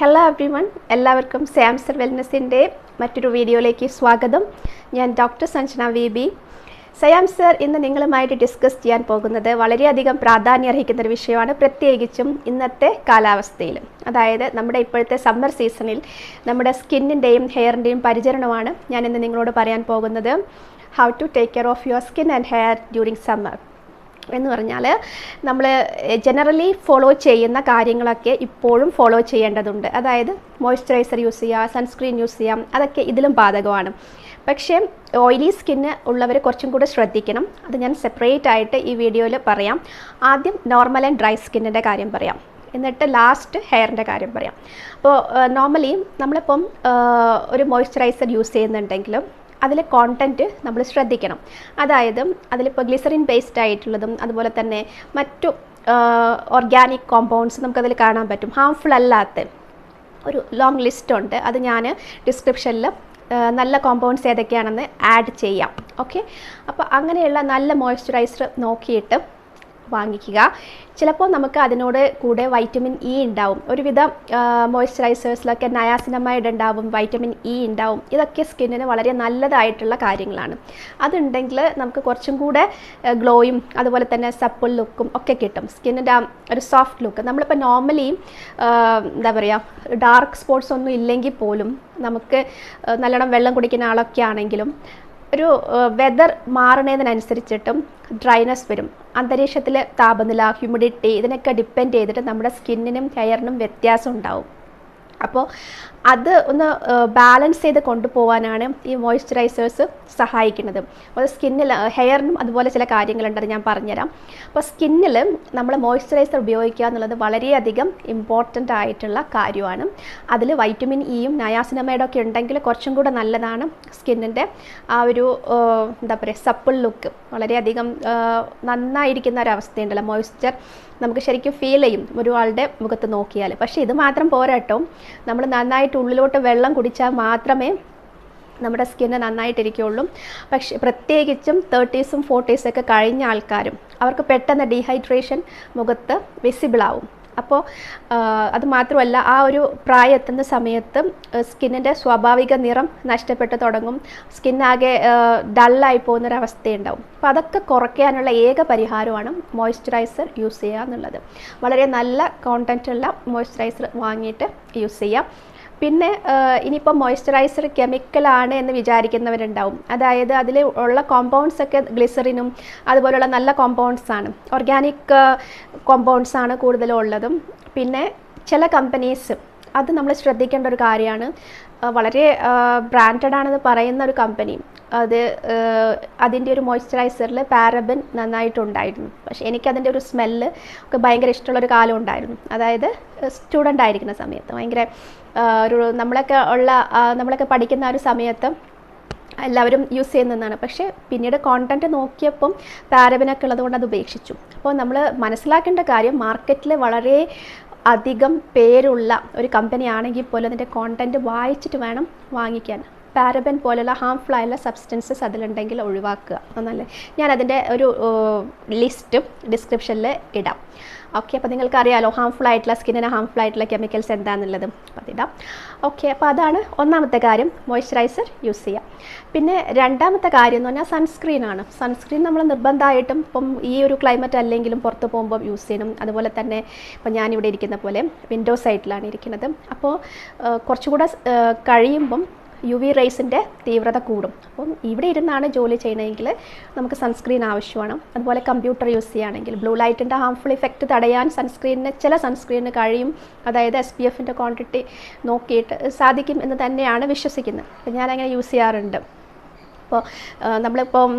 Hello everyone എല്ലാവർക്കും സാംസർ വെൽനസിന്റെ മറ്റൊരു വീഡിയോയിലേക്ക് സ്വാഗതം. ഞാൻ doctor Sanjana V B സയാം sir ഇന്ന് നിങ്ങളുമായിട്ട് ഡിസ്കസ് ചെയ്യാൻ പോകുന്നത് വളരെയധികം പ്രാധാന്യം അർഹിക്കുന്ന ഒരു വിഷയമാണ്. പ്രത്യേകിച്ചും ഇന്നത്തെ കാലാവസ്ഥയിൽ. അതായത് നമ്മുടെ ഇപ്പോഴത്തെ സമ്മർ സീസണിൽ നമ്മുടെ സ്കിന്നിന്റെയും ഹെയറിന്റെയും പരിചരണമാണ് ഞാൻ ഇന്ന് നിങ്ങളോട് പറയാൻ പോകുന്നത്. How to take care of your skin and hair during summer എന്ന് പറഞ്ഞാൽ നമ്മൾ ജനറലി ഫോളോ ചെയ്യുന്ന കാര്യങ്ങളൊക്കെ ഇപ്പോഴും ഫോളോ ചെയ്യേണ്ടതുണ്ട്. അതായത് മോയ്സ്ചറൈസർ യൂസ് ചെയ്യുക സൺസ്ക്രീൻ യൂസ് ചെയ്യാം അതൊക്കെ ഇതിലും ബാധകമാണ്. പക്ഷേ ഓയിലി സ്കിന്ന് ഉള്ളവർ കുറച്ചും കൂടെ ശ്രദ്ധിക്കണം. അത് ഞാൻ സെപ്പറേറ്റ് ആയിട്ട് ഈ വീഡിയോയിൽ പറയാം. ആദ്യം നോർമൽ ആൻഡ് ഡ്രൈ സ്കിന്നിന്റെ കാര്യം പറയാം. എന്നിട്ട് ലാസ്റ്റ് ഹെയറിന്റെ കാര്യം പറയാം. അപ്പോൾ നോർമലി നമ്മളിപ്പം ഒരു മോയ്സ്ചറൈസർ യൂസ് ചെയ്യുന്നുണ്ടെങ്കിലും അതിലെ കോണ്ടന്റ് നമ്മൾ ശ്രദ്ധിക്കണം. അതായത് അതിലിപ്പോൾ ഗ്ലിസറിൻ ബേസ്ഡ് ആയിട്ടുള്ളതും അതുപോലെ തന്നെ മറ്റു ഓർഗാനിക് കോമ്പൗണ്ട്സ് നമുക്കതിൽ കാണാൻ പറ്റും. ഹാംഫുൾ അല്ലാത്ത ഒരു ലോങ് ലിസ്റ്റ് ഉണ്ട്. അത് ഞാൻ ഡിസ്ക്രിപ്ഷനിൽ നല്ല കോമ്പൗണ്ട്സ് ഏതൊക്കെയാണെന്ന് ആഡ് ചെയ്യാം. ഓക്കെ അപ്പോൾ അങ്ങനെയുള്ള നല്ല മോയ്സ്ചറൈസർ നോക്കിയിട്ട് വാങ്ങിക്കുക. ചിലപ്പോൾ നമുക്ക് അതിനോട് കൂടെ വൈറ്റമിൻ ഇ ഉണ്ടാവും. ഒരുവിധം മോയ്സ്ചറൈസേഴ്സിലൊക്കെ നയാസിനമൈഡ് ഉണ്ടാവും വൈറ്റമിൻ ഇ ഉണ്ടാവും. ഇതൊക്കെ സ്കിന്നിന് വളരെ നല്ലതായിട്ടുള്ള കാര്യങ്ങളാണ്. അതുണ്ടെങ്കിൽ നമുക്ക് കുറച്ചും കൂടെ ഗ്ലോയും അതുപോലെ തന്നെ സപ്പിൾ ലുക്കും ഒക്കെ കിട്ടും. സ്കിന്നിന്റെ ഒരു സോഫ്റ്റ് ലുക്ക് നമ്മളിപ്പോൾ നോർമലി എന്താ പറയുക ഡാർക്ക് സ്പോട്ട്സ് ഒന്നും ഇല്ലെങ്കിൽ പോലും നമുക്ക് നല്ലോണം വെള്ളം കുടിക്കുന്ന ആളൊക്കെ ആണെങ്കിലും ഒരു വെതർ മാറുന്നതിനനുസരിച്ചിട്ടും ഡ്രൈനസ് വരും. അന്തരീക്ഷത്തിലെ താപനില ഹ്യൂമിഡിറ്റി ഇതിനൊക്കെ ഡിപ്പെൻഡ് ചെയ്തിട്ട് നമ്മുടെ സ്കിന്നിനും ഹെയറിനും വ്യത്യാസം ഉണ്ടാവും. അപ്പോൾ അത് ഒന്ന് ബാലൻസ് ചെയ്ത് കൊണ്ടുപോകാനാണ് ഈ മോയ്സ്ചറൈസേഴ്സ് സഹായിക്കുന്നത്. അപ്പോൾ സ്കിന്നിൽ ഹെയറിനും അതുപോലെ ചില കാര്യങ്ങളുണ്ട് അത് ഞാൻ പറഞ്ഞുതരാം. അപ്പോൾ സ്കിന്നിൽ നമ്മൾ മോയ്സ്ചറൈസർ ഉപയോഗിക്കുക എന്നുള്ളത് വളരെയധികം ഇമ്പോർട്ടന്റ് ആയിട്ടുള്ള കാര്യമാണ്. അതിൽ വൈറ്റമിൻ ഇയും നയാസിനമൈഡും ഒക്കെ ഉണ്ടെങ്കിൽ കുറച്ചും കൂടെ നല്ലതാണ് സ്കിന്നിന്റെ ആ ഒരു എന്താ പറയുക സപ്പിൾ ലുക്ക് വളരെയധികം നന്നായിരിക്കുന്ന ഒരു അവസ്ഥയുണ്ടല്ലോ. മോയ്സ്ചർ നമുക്ക് ശരിക്കും ഫീൽ ചെയ്യും ഒരാളുടെ മുഖത്ത് നോക്കിയാൽ പക്ഷേ ഇത് മാത്രം പോരാട്ടോ. നമ്മൾ നന്നായിട്ട് ഉള്ളിലോട്ട് വെള്ളം കുടിച്ചാൽ മാത്രമേ നമ്മുടെ സ്കിന്ന് നന്നായിട്ടിരിക്കുകയുള്ളൂ. പക്ഷേ പ്രത്യേകിച്ചും തേർട്ടീസും ഫോർട്ടീസൊക്കെ കഴിഞ്ഞ ആൾക്കാരും അവർക്ക് പെട്ടെന്ന് ഡീഹൈഡ്രേഷൻ മുഖത്ത് വിസിബിൾ ആവും. അപ്പോൾ അത് മാത്രമല്ല ആ ഒരു പ്രായം എത്തുന്ന സമയത്ത് സ്കിന്നിന്റെ സ്വാഭാവിക നിറം നഷ്ടപ്പെട്ടു തുടങ്ങും. സ്കിന്നാകെ ഡള്ളായി പോകുന്നൊരവസ്ഥയുണ്ടാവും. അപ്പോൾ അതൊക്കെ കുറയ്ക്കാനുള്ള ഏക പരിഹാരമാണ് മോയ്സ്ചറൈസർ യൂസ് ചെയ്യുക എന്നുള്ളത്. വളരെ നല്ല കോണ്ടന്റുള്ള മോയ്സ്ചറൈസർ വാങ്ങിയിട്ട് യൂസ് ചെയ്യാം. പിന്നെ ഇനിയിപ്പോൾ മോയ്സ്ചറൈസർ കെമിക്കലാണ് എന്ന് വിചാരിക്കുന്നവരുണ്ടാവും. അതായത് അതിൽ ഉള്ള കോമ്പൗണ്ട്സ് ഒക്കെ ഗ്ലിസറിനും അതുപോലുള്ള നല്ല കോമ്പൗണ്ട്സ് ആണ്. ഓർഗാനിക് കോമ്പൗണ്ട്സ് ആണ് കൂടുതലും ഉള്ളതും. പിന്നെ ചില കമ്പനീസ് അത് നമ്മൾ ശ്രദ്ധിക്കേണ്ട ഒരു കാര്യമാണ്. വളരെ ബ്രാൻഡഡ് ആണെന്ന് പറയുന്ന ഒരു കമ്പനി അത് അതിന്റെ ഒരു മോയ്സ്ചറൈസറിൽ പാരബിൻ നന്നായിട്ടുണ്ടായിരുന്നു. പക്ഷേ എനിക്കതിന്റെ ഒരു സ്മെല്ല് ഒക്കെ ഭയങ്കര ഇഷ്ടമുള്ളൊരു കാലം ഉണ്ടായിരുന്നു. അതായത് സ്റ്റുഡന്റ് ആയിരിക്കുന്ന സമയത്ത്. ഭയങ്കര നമ്മളൊക്കെ ഉള്ള നമ്മളൊക്കെ പഠിക്കുന്ന ആ ഒരു സമയത്ത് എല്ലാവരും യൂസ് ചെയ്യുന്നതാണ്. പക്ഷേ പിന്നീട് കോണ്ടന്റ് നോക്കിയപ്പം പാരബിനൊക്കെ ഉള്ളതുകൊണ്ട് അത് ഉപേക്ഷിച്ചു. അപ്പോൾ നമ്മൾ മനസ്സിലാക്കേണ്ട കാര്യം മാർക്കറ്റിൽ വളരെ അധികം പേരുള്ള ഒരു കമ്പനി ആണെങ്കിൽ പോലും അതിന്റെ കോണ്ടന്റ് വായിച്ചിട്ട് വേണം വാങ്ങിക്കാൻ. പാരബൻ പോലുള്ള ഹാംഫുൾ ആയുള്ള സബ്സ്റ്റൻസസ് അതിലുണ്ടെങ്കിൽ ഒഴിവാക്കുക. എന്നല്ലേ ഞാൻ അതിന്റെ ഒരു ലിസ്റ്റ് ഡിസ്ക്രിപ്ഷനിൽ ഇടാം. ഓക്കെ അപ്പോൾ നിങ്ങൾക്ക് അറിയാലോ ഹാംഫുൾ ആയിട്ടുള്ള സ്കിന്നിന് ഹാംഫുൾ ആയിട്ടുള്ള കെമിക്കൽസ് എന്താണെന്നുള്ളത് അപ്പോൾ ഓക്കെ അപ്പോൾ അതാണ് ഒന്നാമത്തെ കാര്യം മോയ്സ്ചറൈസർ യൂസ് ചെയ്യുക പിന്നെ രണ്ടാമത്തെ കാര്യം എന്ന് പറഞ്ഞാൽ സൺസ്ക്രീനാണ് സൺസ്ക്രീൻ നമ്മൾ നിർബന്ധമായിട്ടും ഇപ്പം ഈ ഒരു ക്ലൈമറ്റ് അല്ലെങ്കിലും പുറത്ത് പോകുമ്പോൾ യൂസ് ചെയ്യണം. അതുപോലെ തന്നെ ഇപ്പം ഞാനിവിടെ ഇരിക്കുന്ന പോലെ വിൻഡോ സൈഡിലാണ് ഇരിക്കുന്നത്. അപ്പോൾ കുറച്ചുകൂടെ കഴിയുമ്പം യു വി റേസിന്റെ തീവ്രത കൂടും. അപ്പം ഇവിടെ ഇരുന്നാണ് ജോലി ചെയ്യണമെങ്കിൽ നമുക്ക് സൺസ്ക്രീൻ ആവശ്യമാണ്. അതുപോലെ കമ്പ്യൂട്ടർ യൂസ് ചെയ്യുകയാണെങ്കിൽ ബ്ലൂ ലൈറ്റിന്റെ ഹാംഫുൾ ഇഫക്റ്റ് തടയാൻ സൺസ്ക്രീനിന് ചില സൺസ്ക്രീനിന് കഴിയും. അതായത് എസ് പി എഫിന്റെ ക്വാണ്ടിറ്റി നോക്കിയിട്ട് സാധിക്കും എന്ന് തന്നെയാണ് വിശ്വസിക്കുന്നത്. അപ്പം ഞാനങ്ങനെ യൂസ് ചെയ്യാറുണ്ട്. അപ്പോൾ നമ്മളിപ്പം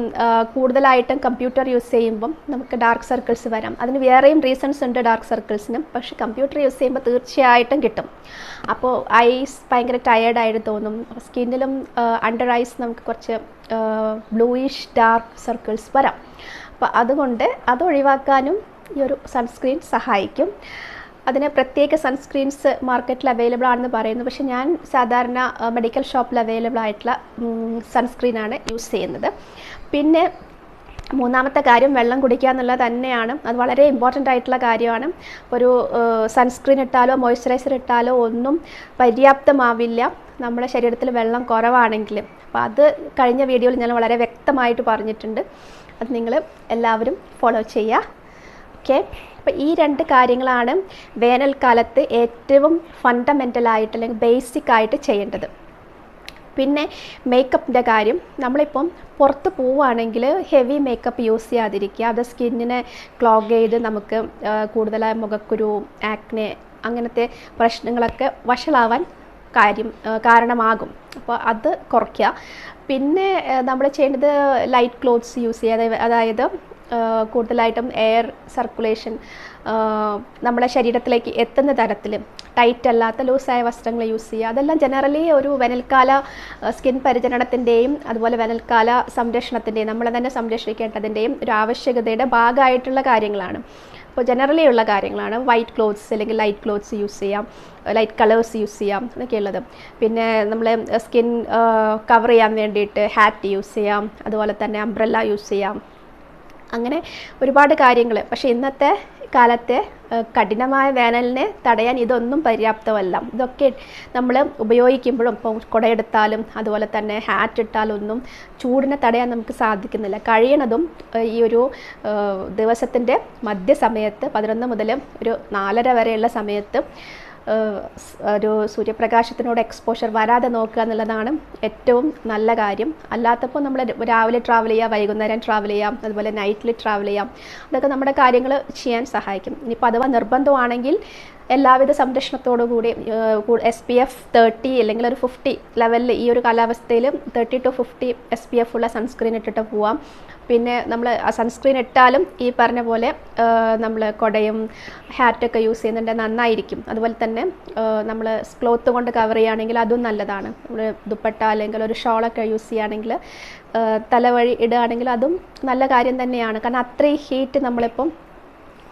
കൂടുതലായിട്ടും കമ്പ്യൂട്ടർ യൂസ് ചെയ്യുമ്പം നമുക്ക് ഡാർക്ക് സർക്കിൾസ് വരാം. അതിന് വേറെയും റീസൺസ് ഉണ്ട് ഡാർക്ക് സർക്കിൾസിനും പക്ഷേ കമ്പ്യൂട്ടർ യൂസ് ചെയ്യുമ്പോൾ തീർച്ചയായിട്ടും കിട്ടും. അപ്പോൾ ഐസ് ഭയങ്കര ടയേർഡായിട്ട് തോന്നും. സ്കിന്നിലും അണ്ടർ ഐസ് നമുക്ക് കുറച്ച് ബ്ലൂയിഷ് ഡാർക്ക് സർക്കിൾസ് വരാം. അപ്പോൾ അതുകൊണ്ട് അത് ഒഴിവാക്കാനും ഈ ഒരു സൺസ്ക്രീൻ സഹായിക്കും. അതിന് പ്രത്യേക സൺസ്ക്രീൻസ് മാർക്കറ്റിൽ അവൈലബിൾ ആണെന്ന് പറയുന്നു. പക്ഷേ ഞാൻ സാധാരണ മെഡിക്കൽ ഷോപ്പിൽ അവൈലബിൾ ആയിട്ടുള്ള സൺസ്ക്രീനാണ് യൂസ് ചെയ്യുന്നത്. പിന്നെ മൂന്നാമത്തെ കാര്യം വെള്ളം കുടിക്കുക എന്നുള്ളത് തന്നെയാണ്. അത് വളരെ ഇമ്പോർട്ടന്റ് ആയിട്ടുള്ള കാര്യമാണ്. ഒരു സൺസ്ക്രീൻ ഇട്ടാലോ മോയ്സ്ചറൈസർ ഇട്ടാലോ ഒന്നും പര്യാപ്തമാവില്ല. നമ്മുടെ ശരീരത്തിൽ വെള്ളം കുറവാണെങ്കിൽ അപ്പോൾ അത് കഴിഞ്ഞ വീഡിയോയിൽ ഞാൻ വളരെ വ്യക്തമായിട്ട് പറഞ്ഞിട്ടുണ്ട്. അത് നിങ്ങൾ എല്ലാവരും ഫോളോ ചെയ്യുക. ഓക്കെ അപ്പോൾ ഈ രണ്ട് കാര്യങ്ങളാണ് വേനൽക്കാലത്ത് ഏറ്റവും ഫണ്ടമെന്റലായിട്ട് അല്ലെങ്കിൽ ബേസിക് ആയിട്ട് ചെയ്യേണ്ടത്. പിന്നെ മേക്കപ്പിന്റെ കാര്യം. നമ്മളിപ്പം പുറത്ത് പോവുകയാണെങ്കിൽ ഹെവി മേക്കപ്പ് യൂസ് ചെയ്യാതിരിക്കുക. അത് സ്കിന്നിനെ ക്ലോഗ് ചെയ്ത് നമുക്ക് കൂടുതലായ മുഖക്കുരു ആക്നെ അങ്ങനത്തെ പ്രശ്നങ്ങളൊക്കെ വഷളാവാൻ കാര്യം കാരണമാകും. അപ്പോൾ അത് കുറയ്ക്കുക. പിന്നെ നമ്മൾ ചെയ്യേണ്ടത് ലൈറ്റ് ക്ലോത്ത്സ് യൂസ് ചെയ്യുക. അതായത് കൂടുതലായിട്ടും എയർ സർക്കുലേഷൻ നമ്മുടെ ശരീരത്തിലേക്ക് എത്തുന്ന തരത്തിൽ ടൈറ്റ് അല്ലാത്ത ലൂസായ വസ്ത്രങ്ങൾ യൂസ് ചെയ്യുക. അതെല്ലാം ജനറലി ഒരു വേനൽക്കാല സ്കിൻ പരിചരണത്തിന്റെയും അതുപോലെ വേനൽക്കാല സംരക്ഷണത്തിന്റെയും നമ്മളെ തന്നെ സംരക്ഷിക്കേണ്ടതിന്റെയും ഒരു ആവശ്യകതയുടെ ഭാഗമായിട്ടുള്ള കാര്യങ്ങളാണ്. അപ്പോൾ ജനറലി ഉള്ള കാര്യങ്ങളാണ്. വൈറ്റ് ക്ലോത്ത്സ് അല്ലെങ്കിൽ ലൈറ്റ് ക്ലോത്ത്സ് യൂസ് ചെയ്യാം. ലൈറ്റ് കളേഴ്സ് യൂസ് ചെയ്യാം. എന്നൊക്കെയുള്ളത് പിന്നെ നമ്മൾ സ്കിൻ കവർ ചെയ്യാൻ വേണ്ടിയിട്ട് ഹാറ്റ് യൂസ് ചെയ്യാം. അതുപോലെ തന്നെ അംബ്രല്ല യൂസ് ചെയ്യാം. അങ്ങനെ ഒരുപാട് കാര്യങ്ങൾ. പക്ഷേ ഇന്നത്തെ കാലത്തെ കഠിനമായ വേനലിനെ തടയാൻ ഇതൊന്നും പര്യാപ്തമല്ല. ഇതൊക്കെ നമ്മൾ ഉപയോഗിക്കുമ്പോഴും ഇപ്പം കുടയെടുത്താലും അതുപോലെ തന്നെ ഹാറ്റ് ഇട്ടാലും ഒന്നും ചൂടിനെ തടയാൻ നമുക്ക് സാധിക്കുന്നില്ല. കഴിയണതും ഈ ഒരു ദിവസത്തിന്റെ മധ്യസമയത്ത് പതിനൊന്ന് മുതൽ ഒരു നാലര വരെയുള്ള സമയത്ത് ഒരു സൂര്യപ്രകാശത്തിനോട് എക്സ്പോഷർ വരാതെ നോക്കുക എന്നുള്ളതാണ് ഏറ്റവും നല്ല കാര്യം. അല്ലാത്തപ്പോൾ നമ്മൾ രാവിലെ ട്രാവൽ ചെയ്യാം വൈകുന്നേരം ട്രാവൽ ചെയ്യാം അതുപോലെ നൈറ്റിൽ ട്രാവൽ ചെയ്യാം. അതൊക്കെ നമ്മുടെ കാര്യങ്ങൾ ചെയ്യാൻ സഹായിക്കും. ഇനിയിപ്പോൾ അഥവാ നിർബന്ധമാണെങ്കിൽ എല്ലാവിധ സംരക്ഷണത്തോടു കൂടി എസ് പി എഫ് തേർട്ടി അല്ലെങ്കിൽ ഒരു ഫിഫ്റ്റി ലെവലിൽ ഈ ഒരു കാലാവസ്ഥയിൽ thirty to fifty S P F ഉള്ള സൺസ്ക്രീൻ ഇട്ടിട്ട് പോവാം. പിന്നെ നമ്മൾ സൺസ്ക്രീൻ ഇട്ടാലും ഈ പറഞ്ഞ പോലെ നമ്മൾ കൊടയും ഹാറ്റൊക്കെ യൂസ് ചെയ്യുന്നുണ്ട് നന്നായിരിക്കും. അതുപോലെ തന്നെ നമ്മൾ ക്ലോത്ത് കൊണ്ട് കവർ ചെയ്യുകയാണെങ്കിൽ അതും നല്ലതാണ്. നമ്മൾ ദുപ്പട്ട അല്ലെങ്കിൽ ഒരു ഷോളൊക്കെ യൂസ് ചെയ്യുകയാണെങ്കിൽ തലവഴി ഇടുകയാണെങ്കിൽ അതും നല്ല കാര്യം തന്നെയാണ്. കാരണം അത്രയും ഹീറ്റ് നമ്മളിപ്പം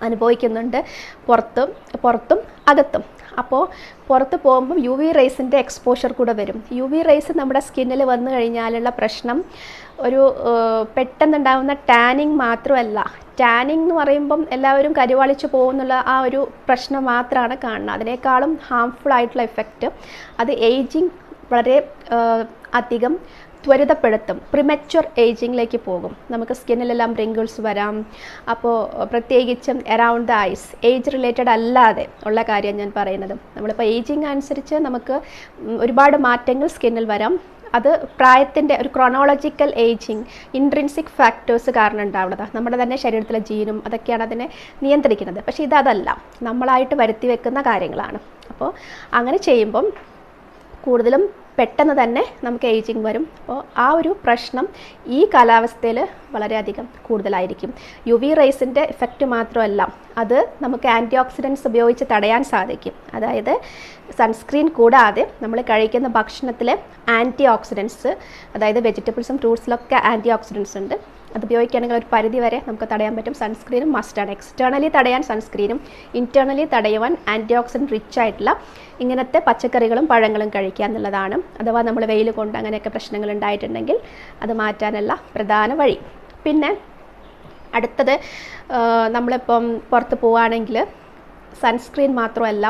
അനുഭവിക്കുന്നുണ്ട്. പുറത്തും പുറത്തും അകത്തും. അപ്പോൾ പുറത്ത് പോകുമ്പം യു വി റേസിന്റെ എക്സ്പോഷർ കൂടെ വരും. യു വി റേസ് നമ്മുടെ സ്കിന്നിൽ വന്നു കഴിഞ്ഞാലുള്ള പ്രശ്നം ഒരു പെട്ടെന്നുണ്ടാകുന്ന ടാനിങ് മാത്രമല്ല. ടാനിങ് എന്ന് പറയുമ്പം എല്ലാവരും കരുവാളിച്ച് പോകുന്നുള്ള ആ ഒരു പ്രശ്നം മാത്രമാണ് കാണുന്നത്. അതിനേക്കാളും ഹാംഫുൾ ആയിട്ടുള്ള എഫക്റ്റ് അത് ഏജിങ് വളരെ അധികം ത്വരിതപ്പെടുത്തും. പ്രിമച്വർ ഏജിങ്ങിലേക്ക് പോകും. നമുക്ക് സ്കിന്നിലെല്ലാം റിങ്കിൾസ് വരാം. അപ്പോൾ പ്രത്യേകിച്ചും around the eyes age related അല്ലാതെ ഉള്ള കാര്യം ഞാൻ പറയുന്നത്. നമ്മളിപ്പോൾ ഏജിങ് അനുസരിച്ച് നമുക്ക് ഒരുപാട് മാറ്റങ്ങൾ സ്കിന്നിൽ വരാം. അത് പ്രായത്തിന്റെ ഒരു ക്രോണോളജിക്കൽ ഏജിങ് ഇൻട്രിൻസിക് ഫാക്ടേഴ്സ് കാരണം ഉണ്ടാവുന്നതാണ് നമ്മുടെ തന്നെ ശരീരത്തിലെ ജീനും അതൊക്കെയാണ് അതിനെ നിയന്ത്രിക്കുന്നത്. പക്ഷേ ഇതല്ല നമ്മളായിട്ട് വരുത്തി വെക്കുന്ന കാര്യങ്ങളാണ്. അപ്പോൾ അങ്ങനെ ചെയ്യുമ്പം കൂടുതലും പെട്ടെന്ന് തന്നെ നമുക്ക് ഏജിങ് വരും. അപ്പോൾ ആ ഒരു പ്രശ്നം ഈ കാലാവസ്ഥയിൽ വളരെയധികം കൂടുതലായിരിക്കും. യു വി റേസിന്റെ ഇഫക്റ്റ് മാത്രമല്ല അത് നമുക്ക് ആന്റി ഓക്സിഡൻസ് ഉപയോഗിച്ച് തടയാൻ സാധിക്കും. അതായത് സൺസ്ക്രീൻ കൂടാതെ നമ്മൾ കഴിക്കുന്ന ഭക്ഷണത്തിലെ ആന്റി ഓക്സിഡൻസ് അതായത് വെജിറ്റബിൾസും ഫ്രൂട്ട്സിലൊക്കെ ആന്റി ഓക്സിഡൻസ് ഉണ്ട്. അത് ഉപയോഗിക്കുകയാണെങ്കിൽ ഒരു പരിധി വരെ നമുക്ക് തടയാൻ പറ്റും സൺസ്ക്രീനും മസ്റ്റാണ് എക്സ്റ്റേണലി തടയാൻ സൺസ്ക്രീനും ഇന്റേർണലി തടയുവാൻ ആന്റി ഓക്സിഡന്റ് റിച്ച് ആയിട്ടുള്ള ഇങ്ങനത്തെ പച്ചക്കറികളും പഴങ്ങളും കഴിക്കുക എന്നുള്ളതാണ്. അഥവാ നമ്മൾ വെയിൽ കൊണ്ട് അങ്ങനെയൊക്കെ പ്രശ്നങ്ങൾ ഉണ്ടായിട്ടുണ്ടെങ്കിൽ അത് മാറ്റാനുള്ള പ്രധാന വഴി. പിന്നെ അടുത്തത് നമ്മളിപ്പം പുറത്ത് പോവുകയാണെങ്കിൽ സൺസ്ക്രീൻ മാത്രമല്ല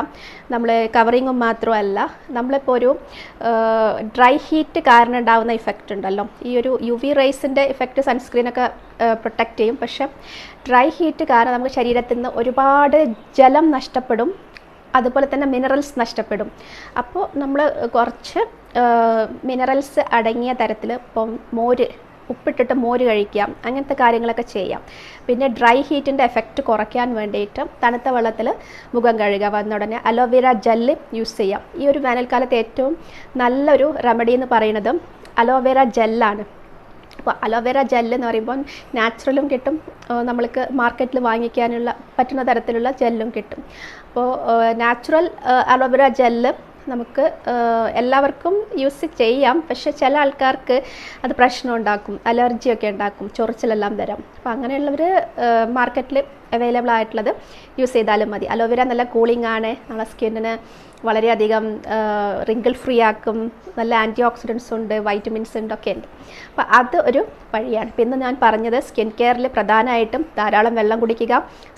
നമ്മൾ കവറിങ്ങും മാത്രമല്ല നമ്മളിപ്പോൾ ഒരു ഡ്രൈ ഹീറ്റ് കാരണം ഉണ്ടാകുന്ന ഇഫക്റ്റ് ഉണ്ടല്ലോ. ഈ ഒരു യു വി റേസിന്റെ ഇഫക്റ്റ് സൺസ്ക്രീനൊക്കെ പ്രൊട്ടക്റ്റ് ചെയ്യും. പക്ഷെ ഡ്രൈ ഹീറ്റ് കാരണം നമുക്ക് ശരീരത്തിൽ നിന്ന് ഒരുപാട് ജലം നഷ്ടപ്പെടും. അതുപോലെ തന്നെ മിനറൽസ് നഷ്ടപ്പെടും. അപ്പോൾ നമ്മൾ കുറച്ച് മിനറൽസ് അടങ്ങിയ തരത്തിൽ ഇപ്പം മോര് ഉപ്പിട്ടിട്ട് മോര് കഴിക്കാം അങ്ങനത്തെ കാര്യങ്ങളൊക്കെ ചെയ്യാം. പിന്നെ ഡ്രൈ ഹീറ്റിന്റെ എഫക്റ്റ് കുറയ്ക്കാൻ വേണ്ടിയിട്ട് തണുത്ത വെള്ളത്തിൽ മുഖം കഴുകുക വന്ന ഉടനെ അലോവേര ജെല്ല് യൂസ് ചെയ്യാം. ഈ ഒരു വേനൽക്കാലത്ത് ഏറ്റവും നല്ലൊരു റെമഡി എന്ന് പറയുന്നത് അലോവേര ജെല്ലാണ്. അപ്പോൾ അലോവേര ജെല്ല് എന്ന് പറയുമ്പോൾ നാച്ചുറലും കിട്ടും. നമ്മൾക്ക് മാർക്കറ്റിൽ വാങ്ങിക്കാനുള്ള പറ്റുന്ന തരത്തിലുള്ള ജെല്ലും കിട്ടും. അപ്പോൾ നാച്ചുറൽ അലോവേര ജെല്ല് നമുക്ക് എല്ലാവർക്കും യൂസ് ചെയ്യാം. പക്ഷെ ചില ആൾക്കാർക്ക് അത് പ്രശ്നം ഉണ്ടാക്കും അലർജിയൊക്കെ ഉണ്ടാക്കും ചൊറിച്ചിലെല്ലാം തരാം അപ്പോൾ അങ്ങനെയുള്ളവർ മാർക്കറ്റിൽ അവൈലബിൾ ആയിട്ടുള്ളത് യൂസ് ചെയ്താലും മതി. അലോവേര നല്ല കൂളിംഗ് ആണ്. നമ്മളെ സ്കിന്നിന് വളരെയധികം റിങ്കിൾ ഫ്രീ ആക്കും നല്ല ആന്റി ഓക്സിഡൻസ് ഉണ്ട് വൈറ്റമിൻസ് ഉണ്ട് ഒക്കെ ഉണ്ട്. അപ്പോൾ അത് ഒരു വഴിയാണ്. പിന്നെ ഞാൻ പറഞ്ഞത് സ്കിൻ കെയറിൽ പ്രധാനമായിട്ടും ധാരാളം വെള്ളം കുടിക്കുക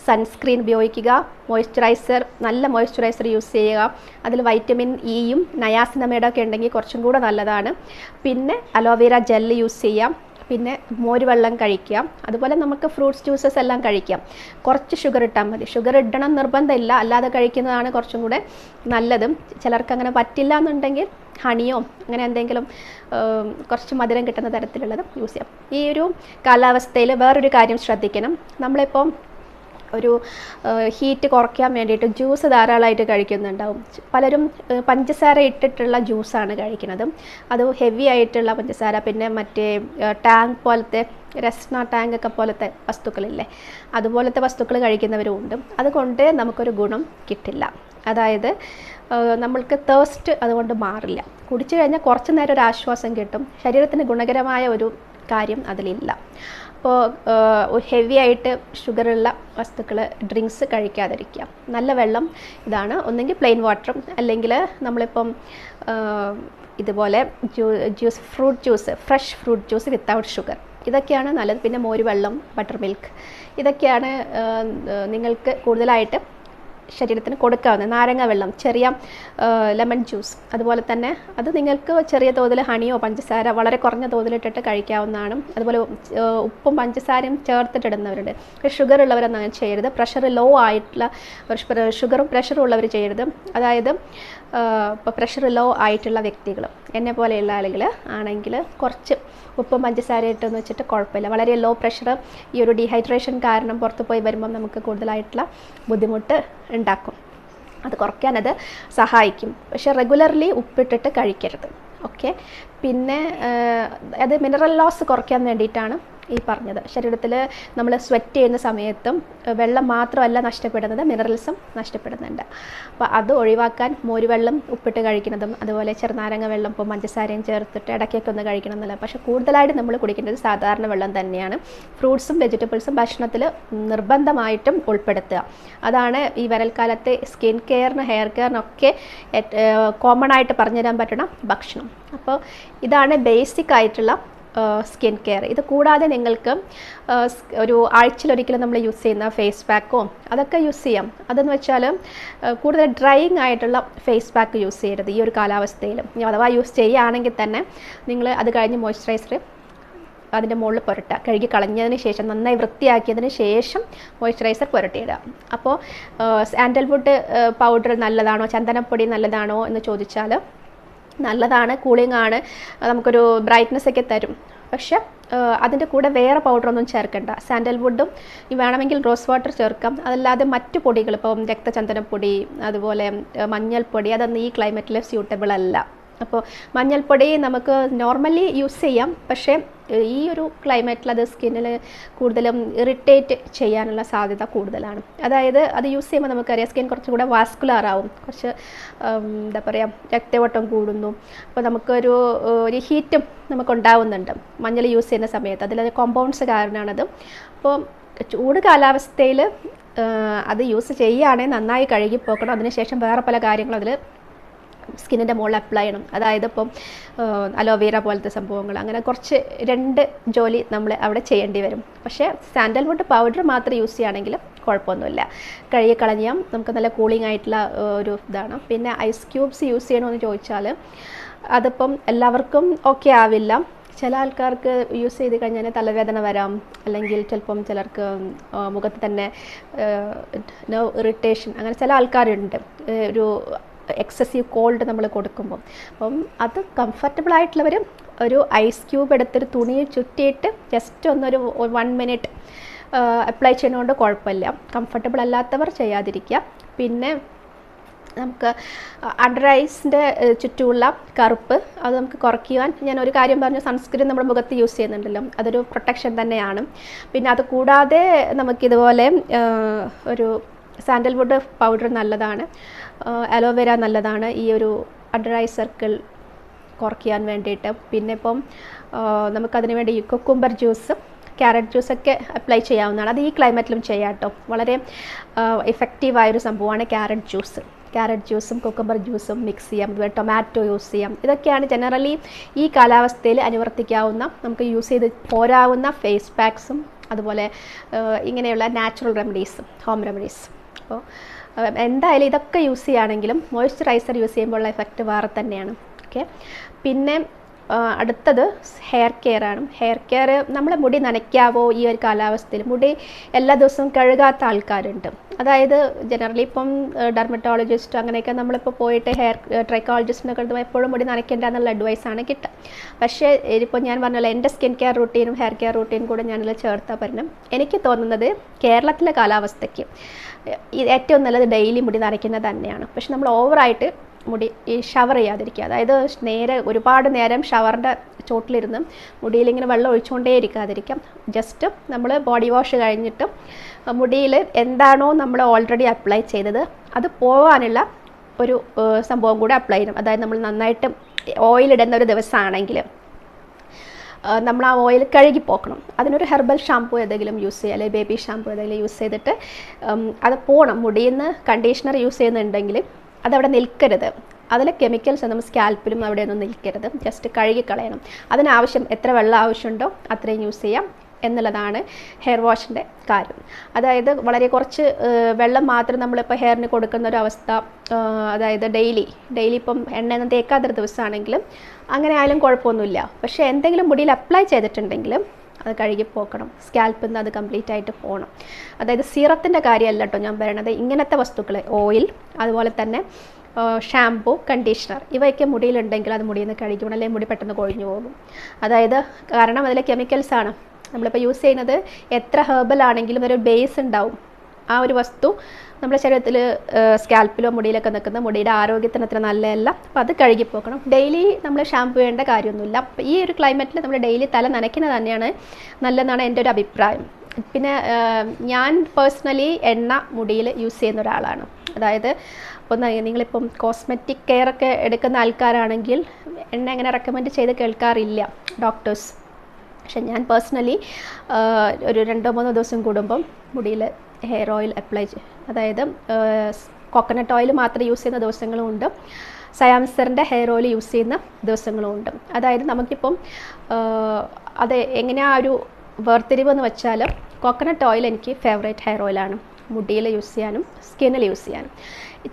സൺസ്ക്രീൻ ഉപയോഗിക്കുക മോയ്സ്ചറൈസർ നല്ല മോയ്സ്ചറൈസർ യൂസ് ചെയ്യുക. അതിൽ വൈറ്റമിൻ ഇയും നയാസിനമേടൊക്കെ ഉണ്ടെങ്കിൽ കുറച്ചും കൂടെ നല്ലതാണ്. പിന്നെ അലോവേര ജെല്ല് യൂസ് ചെയ്യാം. പിന്നെ മോര് വെള്ളം കഴിക്കാം. അതുപോലെ നമുക്ക് ഫ്രൂട്ട്സ് ജ്യൂസസ് എല്ലാം കഴിക്കാം. കുറച്ച് ഷുഗർ ഇട്ടാൽ മതി. ഷുഗർ ഇടണം നിർബന്ധമില്ല. അല്ലാതെ കഴിക്കുന്നതാണ് കുറച്ചും കൂടെ നല്ലതും. ചിലർക്ക് അങ്ങനെ പറ്റില്ല എന്നുണ്ടെങ്കിൽ ഹണിയോ അങ്ങനെ എന്തെങ്കിലും കുറച്ച് മധുരം കിട്ടുന്ന തരത്തിലുള്ളതും യൂസ് ചെയ്യാം. ഈ ഒരു കാലാവസ്ഥയിൽ വേറൊരു കാര്യം ശ്രദ്ധിക്കണം. നമ്മളിപ്പോൾ ഒരു ഹീറ്റ് കുറയ്ക്കാൻ വേണ്ടിയിട്ട് ജ്യൂസ് ധാരാളമായിട്ട് കഴിക്കുന്നുണ്ടാവും. പലരും പഞ്ചസാര ഇട്ടിട്ടുള്ള ജ്യൂസാണ് കഴിക്കുന്നത്. അത് ഹെവി ആയിട്ടുള്ള പഞ്ചസാര പിന്നെ മറ്റേ ടാങ്ക് പോലത്തെ രസ്ന ടാങ്ക് ഒക്കെ പോലത്തെ വസ്തുക്കളില്ലേ അതുപോലത്തെ വസ്തുക്കൾ കഴിക്കുന്നവരും ഉണ്ട്. അതുകൊണ്ട് നമുക്കൊരു ഗുണം കിട്ടില്ല. അതായത് നമ്മൾക്ക് തേസ്റ്റ് അതുകൊണ്ട് മാറില്ല. കുടിച്ചു കഴിഞ്ഞാൽ കുറച്ച് നേരം ഒരു ആശ്വാസം കിട്ടും. ശരീരത്തിന് ഗുണകരമായ ഒരു കാര്യം അതിലില്ല. അപ്പോൾ ഹെവി ആയിട്ട് ഷുഗറുള്ള വസ്തുക്കൾ ഡ്രിങ്ക്സ് കഴിക്കാതിരിക്കുക. നല്ല വെള്ളം ഇതാണ്. ഒന്നെങ്കിൽ പ്ലെയിൻ വാട്ടറും അല്ലെങ്കിൽ നമ്മളിപ്പം ഇതുപോലെ ജ്യൂ juice fruit juice fresh fruit juice without sugar ഇതൊക്കെയാണ് നല്ലത്. പിന്നെ മോര് വെള്ളം ബട്ടർ മിൽക്ക് ഇതൊക്കെയാണ് നിങ്ങൾക്ക് കൂടുതലായിട്ട് ശരീരത്തിന് കൊടുക്കാവുന്ന നാരങ്ങ വെള്ളം ചെറിയ ലെമൺ ജ്യൂസ് അതുപോലെ തന്നെ അത് നിങ്ങൾക്ക് ചെറിയ തോതിൽ ഹണിയോ പഞ്ചസാര വളരെ കുറഞ്ഞ തോതിലിട്ടിട്ട് കഴിക്കാവുന്നതാണ്. അതുപോലെ ഉപ്പും പഞ്ചസാരയും ചേർത്തിട്ടിടുന്നവരുണ്ട്. ഷുഗർ ഉള്ളവരൊന്നും അങ്ങനെ ചെയ്യരുത്. പ്രഷർ ലോ ആയിട്ടുള്ള ഷുഗറും പ്രഷറും ഉള്ളവർ ചെയ്യരുത്. അതായത് ഇപ്പോൾ പ്രഷർ ലോ ആയിട്ടുള്ള വ്യക്തികൾ എന്നെ പോലെയുള്ള ആളുകൾ ആണെങ്കിൽ കുറച്ച് ഉപ്പും പഞ്ചസാര ഇട്ടെന്ന് വെച്ചിട്ട് കുഴപ്പമില്ല. വളരെ ലോ പ്രഷർ ഈ ഒരു ഡീഹൈഡ്രേഷൻ കാരണം പുറത്ത് പോയി വരുമ്പം നമുക്ക് കൂടുതലായിട്ടുള്ള ബുദ്ധിമുട്ട് ഉണ്ടാക്കും. അത് കുറയ്ക്കാനത് സഹായിക്കും. പക്ഷേ റെഗുലർലി ഉപ്പിട്ടിട്ട് കഴിക്കരുത്. ഓക്കെ പിന്നെ അത് മിനറൽ ലോസ് കുറയ്ക്കാൻ വേണ്ടിയിട്ടാണ് ഈ പറഞ്ഞത്. ശരീരത്തിൽ നമ്മൾ സ്വെറ്റ് ചെയ്യുന്ന സമയത്തും വെള്ളം മാത്രമല്ല നഷ്ടപ്പെടുന്നത് മിനറൽസും നഷ്ടപ്പെടുന്നുണ്ട്. അപ്പോൾ അത് ഒഴിവാക്കാൻ മോരുവെള്ളം ഉപ്പിട്ട് കഴിക്കുന്നതും അതുപോലെ ചെറുനാരങ്ങ വെള്ളം ഇപ്പോൾ പഞ്ചസാരയും ചേർത്തിട്ട് ഇടയ്ക്കൊക്കെ ഒന്ന് കഴിക്കണം എന്നല്ല പക്ഷേ കൂടുതലായിട്ട് നമ്മൾ കുടിക്കേണ്ടത് സാധാരണ വെള്ളം തന്നെയാണ്. ഫ്രൂട്ട്സും വെജിറ്റബിൾസും ഭക്ഷണത്തിൽ നിർബന്ധമായിട്ടും ഉൾപ്പെടുത്തുക. അതാണ് ഈ വേനൽക്കാലത്തെ സ്കിൻ കെയറിന് ഹെയർ കെയറിനൊക്കെ കോമൺ ആയിട്ട് പറഞ്ഞുതരാൻ പറ്റണം ഭക്ഷണം. അപ്പോൾ ഇതാണ് ബേസിക് ആയിട്ടുള്ള സ്കിൻ കെയർ ഇത് കൂടാതെ നിങ്ങൾക്ക് ഒരു ആഴ്ചയിലൊരിക്കലും നമ്മൾ യൂസ് ചെയ്യുന്ന ഫേസ് പാക്കോ അതൊക്കെ യൂസ് ചെയ്യാം. അതെന്ന് വെച്ചാൽ കൂടുതൽ ഡ്രൈയിങ് ആയിട്ടുള്ള ഫേസ് പാക്ക് യൂസ് ചെയ്യരുത് ഈ ഒരു കാലാവസ്ഥയിലും. അഥവാ യൂസ് ചെയ്യുകയാണെങ്കിൽ തന്നെ നിങ്ങൾ അത് കഴിഞ്ഞ് മോയ്സ്ചറൈസർ അതിന്റെ മുകളിൽ പുരട്ടുക. കഴുകി കളഞ്ഞതിന് ശേഷം നന്നായി വൃത്തിയാക്കിയതിന് ശേഷം മോയ്സ്ചറൈസർ പുരട്ടിയിടുക. അപ്പോൾ സാൻഡൽവുഡ് പൗഡർ നല്ലതാണോ ചന്ദനപ്പൊടി നല്ലതാണോ എന്ന് ചോദിച്ചാൽ നല്ലതാണ് കൂളിംഗ് ആണ് നമുക്കൊരു ബ്രൈറ്റ്നെസ് ഒക്കെ തരും. പക്ഷെ അതിന്റെ കൂടെ വേറെ പൗഡറൊന്നും ചേർക്കണ്ട. സാൻഡൽവുഡും വേണമെങ്കിൽ റോസ് വാട്ടർ ചേർക്കാം. അതല്ലാതെ മറ്റു പൊടികൾ ഇപ്പം രക്തചന്ദനപ്പൊടി അതുപോലെ മഞ്ഞൾപ്പൊടി അതൊന്നും ഈ ക്ലൈമറ്റിൽ സ്യൂട്ടബിൾ അല്ല. അപ്പോൾ മഞ്ഞൾപ്പൊടി നമുക്ക് നോർമലി യൂസ് ചെയ്യാം. പക്ഷേ ഈ ഒരു ക്ലൈമറ്റിൽ അത് സ്കിന്നിൽ കൂടുതലും ഇറിറ്റേറ്റ് ചെയ്യാനുള്ള സാധ്യത കൂടുതലാണ്. അതായത് അത് യൂസ് ചെയ്യുമ്പോൾ നമുക്കറിയാം സ്കിൻ കുറച്ചും കൂടെ വാസ്കുലർ ആവും. കുറച്ച് എന്താ പറയുക രക്തയോട്ടം കൂടുന്നു. അപ്പോൾ നമുക്കൊരു ഒരു ഹീറ്റും നമുക്കുണ്ടാവുന്നുണ്ട് മഞ്ഞൾ യൂസ് ചെയ്യുന്ന സമയത്ത്. അതിൽ കോമ്പൗണ്ട്സ് കാരണമാണത് അപ്പോൾ ചൂട് കാലാവസ്ഥയിൽ അത് യൂസ് ചെയ്യുകയാണെങ്കിൽ നന്നായി കഴുകി പോക്കണം. അതിനുശേഷം വേറെ പല കാര്യങ്ങളും അതിൽ സ്കിന്നിന്റെ മുകളിൽ അപ്ലൈ ചെയ്യണം. അതായത് ഇപ്പം അലോവേര പോലത്തെ സംഭവങ്ങൾ. അങ്ങനെ കുറച്ച് രണ്ട് ജോലി നമ്മൾ അവിടെ ചെയ്യേണ്ടി വരും. പക്ഷേ സാൻഡൽവുഡ് പൗഡർ മാത്രം യൂസ് ചെയ്യുകയാണെങ്കിൽ കുഴപ്പമൊന്നുമില്ല. കഴുകി കളഞ്ഞാൽ നമുക്ക് നല്ല കൂളിംഗ് ആയിട്ടുള്ള ഒരു ഇതാണ്. പിന്നെ ഐസ് ക്യൂബ്സ് യൂസ് ചെയ്യണമെന്ന് ചോദിച്ചാൽ അതിപ്പം എല്ലാവർക്കും ഓക്കെ ആവില്ല. ചില ആൾക്കാർക്ക് യൂസ് ചെയ്ത് കഴിഞ്ഞാൽ തലവേദന വരാം. അല്ലെങ്കിൽ ചിലപ്പം ചിലർക്ക് മുഖത്ത് തന്നെ ഇറിറ്റേഷൻ അങ്ങനെ ചില ആൾക്കാരുണ്ട്. ഒരു എക്സസീവ് കോൾഡ് നമ്മൾ കൊടുക്കുമ്പോൾ അപ്പം അത് കംഫർട്ടബിൾ ആയിട്ടുള്ളവർ ഒരു ഐസ് ക്യൂബ് എടുത്തൊരു തുണിയിൽ ചുറ്റിയിട്ട് ജസ്റ്റ് ഒന്നൊരു വൺ മിനിറ്റ് അപ്ലൈ ചെയ്യുന്നതുകൊണ്ട് കുഴപ്പമില്ല. കംഫർട്ടബിൾ അല്ലാത്തവർ ചെയ്യാതിരിക്കുക. പിന്നെ നമുക്ക് അണ്ടർ ഐസിന്റെ ചുറ്റുമുള്ള കറുപ്പ് അത് നമുക്ക് കുറയ്ക്കുവാൻ ഞാൻ ഒരു കാര്യം പറഞ്ഞു സൺസ്ക്രീൻ നമ്മുടെ മുഖത്ത് യൂസ് ചെയ്യുന്നുണ്ടല്ലോ. അതൊരു പ്രൊട്ടക്ഷൻ തന്നെയാണ്. പിന്നെ അത് കൂടാതെ നമുക്കിതുപോലെ ഒരു സാൻഡൽവുഡ് പൗഡർ നല്ലതാണ്. അലോവേര നല്ലതാണ്. ഈ ഒരു അണ്ടർ ഐ സർക്കിൾ കുറയ്ക്കാൻ വേണ്ടിയിട്ട്. പിന്നെ ഇപ്പം നമുക്കതിന് വേണ്ടി ഈ കൊക്കുംബർ ജ്യൂസ് ക്യാരറ്റ് ജ്യൂസൊക്കെ അപ്ലൈ ചെയ്യാവുന്നതാണ്. അത് ഈ ക്ലൈമറ്റിലും ചെയ്യാം കേട്ടോ വളരെ എഫക്റ്റീവായൊരു സംഭവമാണ് ക്യാരറ്റ് ജ്യൂസ് ക്യാരറ്റ് ജ്യൂസും കുക്കമ്പർ ജ്യൂസും മിക്സ് ചെയ്യാം. അതുപോലെ ടൊമാറ്റോ യൂസ് ചെയ്യാം. ഇതൊക്കെയാണ് ജനറലി ഈ കാലാവസ്ഥയിൽ അനുവർത്തിക്കാവുന്ന നമുക്ക് യൂസ് ചെയ്ത് പോരാവുന്ന ഫേസ് പാക്സും അതുപോലെ ഇങ്ങനെയുള്ള നാച്ചുറൽ റെമഡീസും ഹോം റെമഡീസ് അപ്പോൾ എന്തായാലും ഇതൊക്കെ യൂസ് ചെയ്യുകയാണെങ്കിലും മോയ്സ്ചറൈസർ യൂസ് ചെയ്യുമ്പോഴുള്ള എഫക്റ്റ് വേറെ തന്നെയാണ്. ഓക്കെ പിന്നെ അടുത്തത് ഹെയർ കെയർ ആണ്. ഹെയർ കെയർ നമ്മളെ മുടി നനയ്ക്കാവോ ഈ ഒരു കാലാവസ്ഥയിൽ? മുടി എല്ലാ ദിവസവും കഴുകാത്ത ആൾക്കാരുണ്ട്. അതായത് ജനറലി ഇപ്പം ഡെർമറ്റോളജിസ്റ്റ് അങ്ങനെയൊക്കെ നമ്മളിപ്പോൾ പോയിട്ട് ഹെയർ ട്രൈക്കോളജിസ്റ്റിനൊക്കെ എടുത്ത് എപ്പോഴും മുടി നനയ്ക്കേണ്ട എന്നുള്ള അഡ്വൈസാണ് കിട്ടുക. പക്ഷേ ഇപ്പോൾ ഞാൻ പറഞ്ഞല്ലോ എന്റെ സ്കിൻ കെയർ റൂട്ടീനും ഹെയർ കെയർ റൂട്ടീനും കൂടെ ഞാനിതിൽ ചേർത്താൽ പറഞ്ഞു എനിക്ക് തോന്നുന്നത് കേരളത്തിലെ കാലാവസ്ഥയ്ക്ക് ഏറ്റവും നല്ലത് ഡെയിലി മുടി നരയ്ക്കുന്നത് തന്നെയാണ്. പക്ഷെ നമ്മൾ ഓവറായിട്ട് മുടി ഈ ഷവർ ചെയ്യാതിരിക്കുക. അതായത് നേരെ ഒരുപാട് നേരം ഷവറിന്റെ ചോട്ടിലിരുന്ന് മുടിയിലിങ്ങനെ വെള്ളം ഒഴിച്ചുകൊണ്ടേ ഇരിക്കാതിരിക്കാം ജസ്റ്റ് നമ്മൾ ബോഡി വാഷ് കഴിഞ്ഞിട്ട് മുടിയിൽ എന്താണോ നമ്മൾ ഓൾറെഡി അപ്ലൈ ചെയ്തത് അത് പോകാനുള്ള ഒരു സംഭവം കൂടെ അപ്ലൈ ചെയ്യണം. അതായത് നമ്മൾ നന്നായിട്ട് ഓയിലിടുന്ന ഒരു ദിവസമാണെങ്കിൽ നമ്മൾ ആ ഓയിൽ കഴുകി പോക്കണം. അതിനൊരു ഹെർബൽ ഷാംപൂ ഏതെങ്കിലും യൂസ് ചെയ്യുക അല്ലെങ്കിൽ ബേബി ഷാംപൂ ഏതെങ്കിലും യൂസ് ചെയ്തിട്ട് അത് പോകണം മുടിയിൽ നിന്ന് കണ്ടീഷണർ യൂസ് ചെയ്യുന്നുണ്ടെങ്കിൽ അതവിടെ നിൽക്കരുത്. അതിലെ കെമിക്കൽസ് ഒന്നും സ്കാൽപ്പിലും അവിടെയൊന്നും നിൽക്കരുത്. ജസ്റ്റ് കഴുകി കളയണം അതിനാവശ്യം എത്ര വെള്ളം ആവശ്യമുണ്ടോ അത്രയും യൂസ് ചെയ്യാം. എന്നുള്ളതാണ് ഹെയർ വാഷിന്റെ കാര്യം. അതായത് വളരെ കുറച്ച് വെള്ളം മാത്രം നമ്മളിപ്പോൾ ഹെയറിന് കൊടുക്കുന്ന ഒരു അവസ്ഥ അതായത് ഡെയിലി ഡെയിലി ഇപ്പം എണ്ണയൊന്നും തേക്കാത്തൊരു ദിവസമാണെങ്കിലും അങ്ങനെ ആയാലും കുഴപ്പമൊന്നുമില്ല. പക്ഷേ എന്തെങ്കിലും മുടിയിൽ അപ്ലൈ ചെയ്തിട്ടുണ്ടെങ്കിലും അത് കഴുകി പോക്കണം. സ്കാൽപ്പിൽ നിന്ന് അത് കംപ്ലീറ്റ് ആയിട്ട് പോകണം അതായത് സീറത്തിന്റെ കാര്യമല്ല കേട്ടോ ഞാൻ പറയണത്. ഇങ്ങനത്തെ വസ്തുക്കൾ ഓയിൽ അതുപോലെ തന്നെ ഷാംപൂ കണ്ടീഷണർ ഇവയൊക്കെ മുടിയിലുണ്ടെങ്കിൽ അത് മുടിയിൽ നിന്ന് കഴിക്കണം അല്ലെങ്കിൽ മുടി പെട്ടെന്ന് കൊഴിഞ്ഞു പോകും. അതായത് കാരണം അതിലെ കെമിക്കൽസാണ് നമ്മളിപ്പോൾ യൂസ് ചെയ്യുന്നത് എത്ര ഹെർബൽ ആണെങ്കിലും ഒരു ബേസ് ഉണ്ടാവും. ആ ഒരു വസ്തു നമ്മുടെ ശരീരത്തിൽ സ്കാൽപ്പിലോ മുടിയിലൊക്കെ നിൽക്കുന്ന മുടിയുടെ ആരോഗ്യത്തിന് അത്ര നല്ലതല്ല. അപ്പോൾ അത് കഴുകിപ്പോക്കണം ഡെയിലി നമ്മൾ ഷാമ്പു ചെയ്യേണ്ട കാര്യമൊന്നുമില്ല. അപ്പോൾ ഈ ഒരു ക്ലൈമറ്റിൽ നമ്മൾ ഡെയിലി തല നനയ്ക്കുന്നത് തന്നെയാണ് നല്ലതെന്നാണ് എന്റെ ഒരു അഭിപ്രായം. പിന്നെ ഞാൻ പേഴ്സണലി എണ്ണ മുടിയിൽ യൂസ് ചെയ്യുന്ന ഒരാളാണ്. അതായത് ഒന്ന് നിങ്ങളിപ്പം കോസ്മെറ്റിക് കെയർ ഒക്കെ എടുക്കുന്ന ആൾക്കാരാണെങ്കിൽ എണ്ണ അങ്ങനെ റെക്കമെൻഡ് ചെയ്ത് കേൾക്കാറില്ല ഡോക്ടേഴ്സ് പക്ഷെ ഞാൻ പേഴ്സണലി ഒരു രണ്ടോ മൂന്നോ ദിവസം കൂടുമ്പം മുടിയിൽ ഹെയർ ഓയിൽ അപ്ലൈ അതായത് കോക്കനട്ട് ഓയിൽ മാത്രം യൂസ് ചെയ്യുന്ന ദിവസങ്ങളും ഉണ്ട്. സയാംസറിന്റെ ഹെയർ ഓയിൽ യൂസ് ചെയ്യുന്ന ദിവസങ്ങളും ഉണ്ട്. അതായത് നമുക്കിപ്പം അത് എങ്ങനെയാ ഒരു വേർതിരിവ് എന്ന് വെച്ചാൽ കോക്കനട്ട് ഓയിൽ എനിക്ക് ഫേവറേറ്റ് ഹെയർ ഓയിലാണ് മുടിയിൽ യൂസ് ചെയ്യാനും സ്കിന്നിൽ യൂസ് ചെയ്യാനും.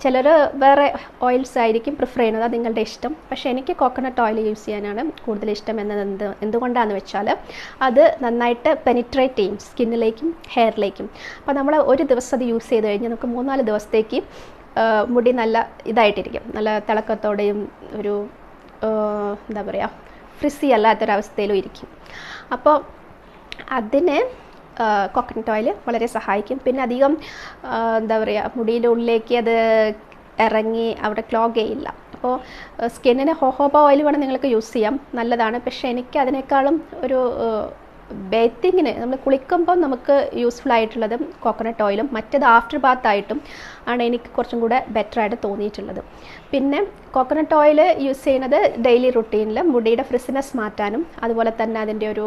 ചിലർ വേറെ ഓയിൽസ് ആയിരിക്കും പ്രിഫർ ചെയ്യുന്നത് അത് നിങ്ങളുടെ ഇഷ്ടം. പക്ഷേ എനിക്ക് കോക്കനട്ട് ഓയിൽ യൂസ് ചെയ്യാനാണ് കൂടുതൽ ഇഷ്ടം എന്നത് എന്ത് എന്തുകൊണ്ടാണെന്ന് വെച്ചാൽ അത് നന്നായിട്ട് പെനിട്രേറ്റ് ചെയ്യും സ്കിന്നിലേക്കും ഹെയറിലേക്കും അപ്പോൾ നമ്മൾ ഒരു ദിവസം അത് യൂസ് ചെയ്ത് കഴിഞ്ഞാൽ നമുക്ക് മൂന്നാൽ ദിവസത്തേക്ക് മുടി നല്ല ഇതായിട്ടിരിക്കും. നല്ല തിളക്കത്തോടെയും ഒരു എന്താ പറയുക ഫ്രിസി അല്ലാത്തൊരവസ്ഥയിലും ഇരിക്കും. അപ്പോൾ അതിന് കോക്കനട്ട് ഓയിൽ വളരെ സഹായിക്കും. പിന്നെ അധികം എന്താ പറയുക മുടിയുടെ ഉള്ളിലേക്ക് അത് ഇറങ്ങി അവിടെ ക്ലോഗ് ചെയ്യില്ല. അപ്പോൾ സ്കിന്നിന് ഹോഹോബ ഓയിൽ വേണം നിങ്ങൾക്ക് യൂസ് ചെയ്യാം. നല്ലതാണ്. പക്ഷേ എനിക്ക് അതിനേക്കാളും ഒരു ബേത്തിങ്ങിന് നമ്മൾ കുളിക്കുമ്പോൾ നമുക്ക് യൂസ്ഫുൾ ആയിട്ടുള്ളത് കോക്കനട്ട് ഓയിലും മറ്റേത് ആഫ്റ്റർ ബാത്ത് ആയിട്ടും ആണ് എനിക്ക് കുറച്ചും കൂടെ ബെറ്റർ ആയിട്ട് തോന്നിയിട്ടുള്ളത്. പിന്നെ കോക്കനട്ട് ഓയിൽ യൂസ് ചെയ്യുന്നത് ഡെയിലി റുട്ടീനിൽ മുടിയുടെ ഫ്രിസിനെസ് മാറ്റാനും അതുപോലെ തന്നെ അതിന്റെ ഒരു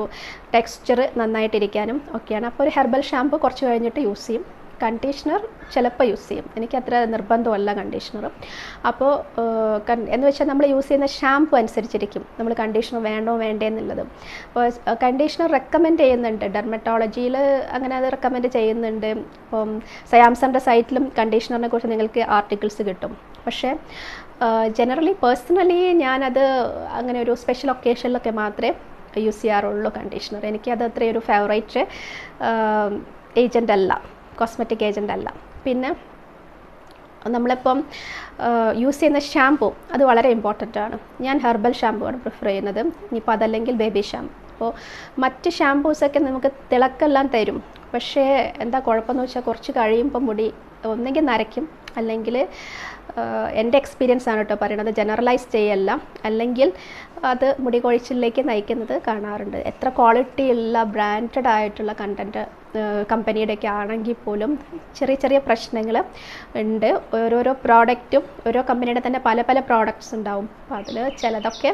ടെക്സ്ചർ നന്നായിട്ടിരിക്കാനും ഒക്കെയാണ്. അപ്പോൾ ഒരു ഹെർബൽ ഷാമ്പു കുറച്ച് കഴിഞ്ഞിട്ട് യൂസ് ചെയ്യും. കണ്ടീഷണർ ചിലപ്പോൾ യൂസ് ചെയ്യും. എനിക്ക് അത്ര നിർബന്ധമല്ല കണ്ടീഷണർ അപ്പോൾ എന്ന് വെച്ചാൽ നമ്മൾ യൂസ് ചെയ്യുന്ന ഷാംപൂ അനുസരിച്ചിരിക്കും. നമ്മൾ കണ്ടീഷണർ വേണോ വേണ്ടേ എന്നുള്ളത്. അപ്പോൾ കണ്ടീഷണർ റെക്കമെൻഡ് ചെയ്യുന്നുണ്ട്. ഡെർമറ്റോളജിയിൽ അങ്ങനെ അത് റെക്കമെൻഡ് ചെയ്യുന്നുണ്ട്. ഇപ്പം സയാംസറിന്റെ സൈറ്റിലും കണ്ടീഷണറിനെ കുറിച്ച് നിങ്ങൾക്ക് ആർട്ടിക്കിൾസ് കിട്ടും. പക്ഷേ ജനറലി പേഴ്സണലി ഞാനത് അങ്ങനെ ഒരു സ്പെഷ്യൽ ഒക്കേഷനിലൊക്കെ മാത്രമേ യൂസ് ചെയ്യാറുള്ളൂ കണ്ടീഷണർ എനിക്കത് അത്രയൊരു ഫേവറേറ്റ് ഏജന്റ് അല്ല. കോസ്മെറ്റിക് ഏജന്റ് അല്ല. പിന്നെ നമ്മളിപ്പം യൂസ് ചെയ്യുന്ന ഷാമ്പൂ അത് വളരെ ഇമ്പോർട്ടന്റ് ആണ്. ഞാൻ ഹെർബൽ ഷാമ്പൂ ആണ് പ്രിഫർ ചെയ്യുന്നത്. ഇനിയിപ്പോൾ അതല്ലെങ്കിൽ ബേബി ഷാമ്പൂ അപ്പോൾ മറ്റ് ഷാമ്പൂസൊക്കെ നമുക്ക് തിളക്കെല്ലാം തരും. പക്ഷേ എന്താ കുഴപ്പമെന്ന് വെച്ചാൽ കുറച്ച് കഴിയുമ്പോൾ മുടി ഒന്നെങ്കിൽ നരയ്ക്കും. അല്ലെങ്കിൽ എന്റെ എക്സ്പീരിയൻസ് ആണ് കേട്ടോ പറയണത്. ജനറലൈസ് ചെയ്യല്ല. അല്ലെങ്കിൽ അത് മുടി കൊഴിച്ചിലേക്ക് നയിക്കുന്നത് കാണാറുണ്ട്. എത്ര ക്വാളിറ്റി ഉള്ള ബ്രാൻഡഡ് ആയിട്ടുള്ള കണ്ടന്റ് കമ്പനിയുടെയൊക്കെ ആണെങ്കിൽ പോലും ചെറിയ ചെറിയ പ്രശ്നങ്ങൾ ഉണ്ട്. ഓരോരോ പ്രോഡക്റ്റും ഓരോ കമ്പനിയുടെ തന്നെ പല പല പ്രോഡക്റ്റ്സ് ഉണ്ടാവും. അപ്പോൾ അതിൽ ചിലതൊക്കെ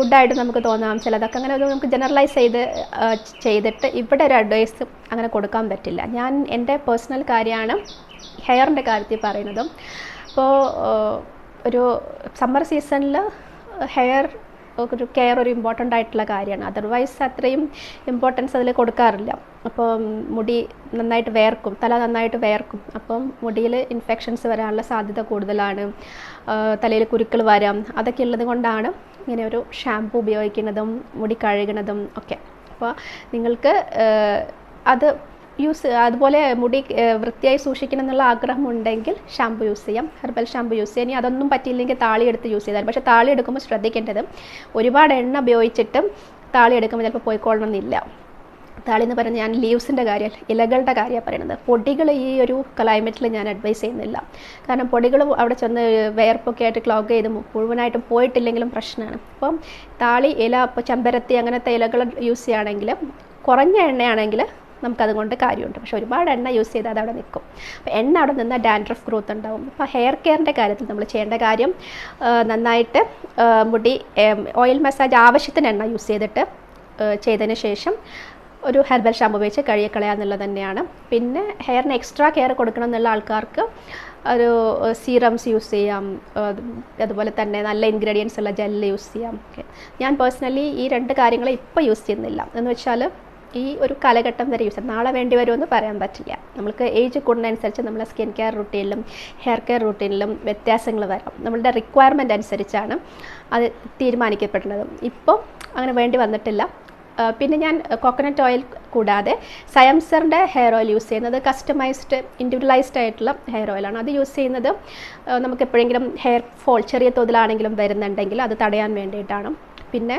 ഗുഡായിട്ട് നമുക്ക് തോന്നാം. ചിലതൊക്കെ അങ്ങനെ നമുക്ക് ജനറലൈസ് ചെയ്ത് ചെയ്തിട്ട് ഇവിടെ ഒരു അഡ്വൈസ് അങ്ങനെ കൊടുക്കാൻ പറ്റില്ല. ഞാൻ എന്റെ പേഴ്സണൽ കാര്യമാണ് ഹെയറിന്റെ കാര്യത്തിൽ പറയുന്നതും അപ്പോൾ ഒരു സമ്മർ സീസണിൽ ഹെയർ ഒരു കെയർ ഒരു ഇമ്പോർട്ടന്റ് ആയിട്ടുള്ള കാര്യമാണ്. അതർവൈസ് അത്രയും ഇമ്പോർട്ടൻസ് അതിൽ കൊടുക്കാറില്ല. അപ്പോൾ മുടി നന്നായിട്ട് വേർക്കും തല നന്നായിട്ട് വേർക്കും. അപ്പം മുടിയിൽ ഇൻഫെക്ഷൻസ് വരാനുള്ള സാധ്യത കൂടുതലാണ്. തലയിൽ കുരുക്കൾ വരാം. അതൊക്കെ ഉള്ളത് കൊണ്ടാണ് ഇങ്ങനെ ഒരു ഷാംപൂ ഉപയോഗിക്കുന്നതും മുടി കഴുകുന്നതും ഒക്കെ. അപ്പോൾ നിങ്ങൾക്ക് അത് യൂസ് അതുപോലെ മുടി വൃത്തിയായി സൂക്ഷിക്കണം എന്നുള്ള ആഗ്രഹം ഉണ്ടെങ്കിൽ ഷാമ്പു യൂസ് ചെയ്യാം. ഹെർബൽ ഷാമ്പു യൂസ് ചെയ്യാം. ഇനി അതൊന്നും പറ്റിയില്ലെങ്കിൽ താളി എടുത്ത് യൂസ് ചെയ്താൽ പക്ഷേ താളി എടുക്കുമ്പോൾ ശ്രദ്ധിക്കേണ്ടത് ഒരുപാട് എണ്ണ ഉപയോഗിച്ചിട്ടും താളി എടുക്കുമ്പോൾ ചിലപ്പോൾ പോയിക്കൊള്ളണം എന്നില്ല താളി എന്ന് പറയുന്നത് ഞാൻ ലീവ്സിന്റെ കാര്യം ഇലകളുടെ കാര്യമാണ് പറയുന്നത് പൊടികൾ ഈ ഒരു ക്ലൈമറ്റിൽ ഞാൻ അഡ്വൈസ് ചെയ്യുന്നില്ല. കാരണം പൊടികൾ അവിടെ ചെന്ന് വേർപ്പൊക്കെ ആയിട്ട് ക്ലോഗ് ചെയ്ത് മുഴുവനായിട്ടും പോയിട്ടില്ലെങ്കിലും പ്രശ്നമാണ്. അപ്പം താളി ഇല ഇപ്പോൾ ചെമ്പരത്തി അങ്ങനത്തെ ഇലകൾ യൂസ് ചെയ്യുകയാണെങ്കിൽ കുറഞ്ഞ എണ്ണയാണെങ്കിൽ നമുക്കതുകൊണ്ട് കാര്യമുണ്ട്. പക്ഷെ ഒരുപാട് എണ്ണ യൂസ് ചെയ്താൽ അത് അവിടെ നിൽക്കും അപ്പോൾ എണ്ണ അവിടെ നിന്നാൽ ഡാൻഡ്രഫ് ഗ്രോത്ത് ഉണ്ടാവും. അപ്പോൾ ഹെയർ കെയറിന്റെ കാര്യത്തിൽ നമ്മൾ ചെയ്യേണ്ട കാര്യം നന്നായിട്ട് മുടി ഓയിൽ മസാജ് ആവശ്യത്തിന് എണ്ണ യൂസ് ചെയ്തിട്ട് ചെയ്തതിന് ശേഷം ഒരു ഹെർബൽ ഷാമ്പു ഉപയോഗിച്ച് കഴുകിക്കളയുക എന്നുള്ളത് തന്നെയാണ്. പിന്നെ ഹെയറിന് എക്സ്ട്രാ കെയർ കൊടുക്കണം എന്നുള്ള ആൾക്കാർക്ക് ഒരു സീറംസ് യൂസ് ചെയ്യാം. അതുപോലെ തന്നെ നല്ല ഇൻഗ്രീഡിയൻസ് ഉള്ള ജെല്ല് യൂസ് ചെയ്യാം. ഞാൻ പേഴ്സണലി ഈ രണ്ട് കാര്യങ്ങൾ ഇപ്പോൾ യൂസ് ചെയ്യുന്നില്ല. എന്ന് വെച്ചാൽ ഈ ഒരു കാലഘട്ടം വരെ യൂസ് നാളെ വേണ്ടി വരുമെന്ന് പറയാൻ പറ്റില്ല. നമുക്ക് ഏജ് കൂടുന്നതനുസരിച്ച് നമ്മളെ സ്കിൻ കെയർ റൂട്ടീനിലും ഹെയർ കെയർ റൂട്ടീനിലും വ്യത്യാസങ്ങൾ വരാം. നമ്മളുടെ റിക്വയർമെന്റ് അനുസരിച്ചാണ് അത് തീരുമാനിക്കപ്പെടുന്നത്. ഇപ്പോൾ അങ്ങനെ വേണ്ടി വന്നിട്ടില്ല. പിന്നെ ഞാൻ കോക്കനട്ട് ഓയിൽ കൂടാതെ സയംസറിന്റെ ഹെയർ ഓയിൽ യൂസ് ചെയ്യുന്നത് കസ്റ്റമൈസ്ഡ് ഇൻഡിവിജ്വലൈസ്ഡ് ആയിട്ടുള്ള ഹെയർ ഓയിലാണ് അത് യൂസ് ചെയ്യുന്നത് നമുക്ക് എപ്പോഴെങ്കിലും ഹെയർ ഫോൾ ചെറിയ തോതിലാണെങ്കിലും വരുന്നുണ്ടെങ്കിൽ അത് തടയാൻ വേണ്ടിയിട്ടാണ്. പിന്നെ